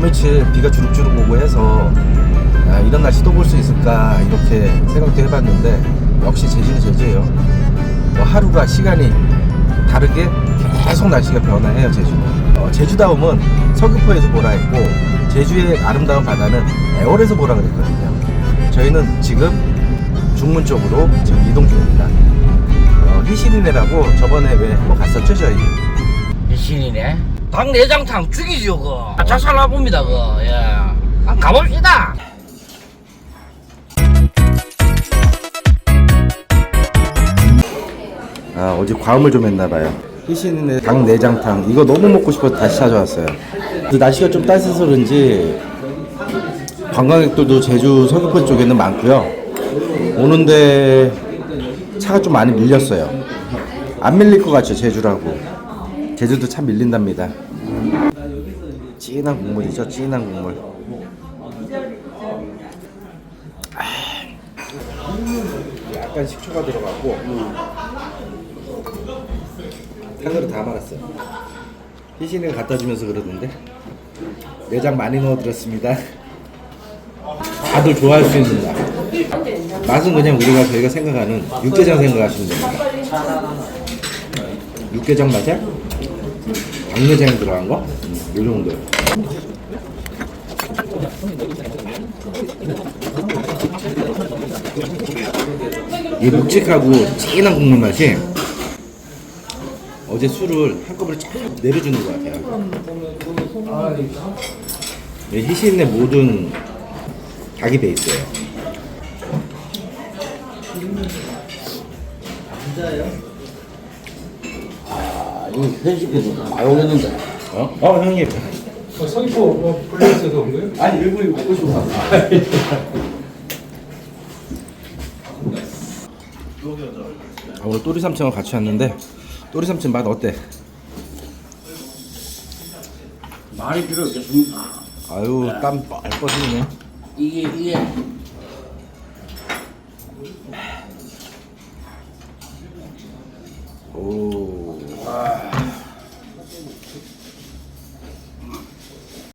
며칠 비가 주룩주룩 오고 해서 아, 이런 날씨 또 볼 수 있을까 이렇게 생각도 해봤는데 역시 제주는 제주예요. 뭐 하루가 시간이 다르게 계속 날씨가 변화해요 제주는. 어, 제주다움은 서귀포에서 보라 했고 제주의 아름다운 바다는 애월에서 보라 그랬거든요. 저희는 지금 중문 쪽으로 지금 이동 중입니다. 어, 희신이네라고 저번에 왜 한번 갔었죠 저희. 신이네. 닭 내장탕 죽이죠 그거. 아, 잘 살아봅니다 그거. 예. 한번 가봅시다. 아 어제 과음을 좀 했나봐요 희신이네 닭 내장탕 이거 너무 먹고 싶어서 다시 찾아왔어요 근데 날씨가 좀 따스해서 그런지 관광객들도 제주 서귀포 쪽에는 많고요 오는데 차가 좀 많이 밀렸어요 안 밀릴 것 같죠 제주라고 제주도 참 밀린답니다 진한 국물이죠 진한 국물 아. 약간 식초가 들어갔고 한 그릇 다 말았어요. 희신이가 갖다 주면서 그러던데 내장 많이 넣어드렸습니다. 다들 좋아할 수 맛. 맛은 그냥 우리가 저희가 생각하는 육개장 생각하시면 됩니다. 육개장 맞아? 당내장 들어간 거? 음, 이 정도요. 이 묵직하고 진한 국물 맛이 어제 술을 한꺼번에 쫙 내려주는 것 같아요. 이 희신의 모든 닭이 베이스예요. 아, 이거 편집해서 많이 오겠는데. 어? 어 형님. 어, 서귀포 뭐 불려있어서 온 거예요? 아니 일본이 먹고 싶어. 아, 오늘 또리 삼촌과 같이 왔는데 또리 삼촌 맛 어때? 말이 필요 없겠습니까? 아유 땀 뻘뻘이네. 이게, 이게. 오. Uh.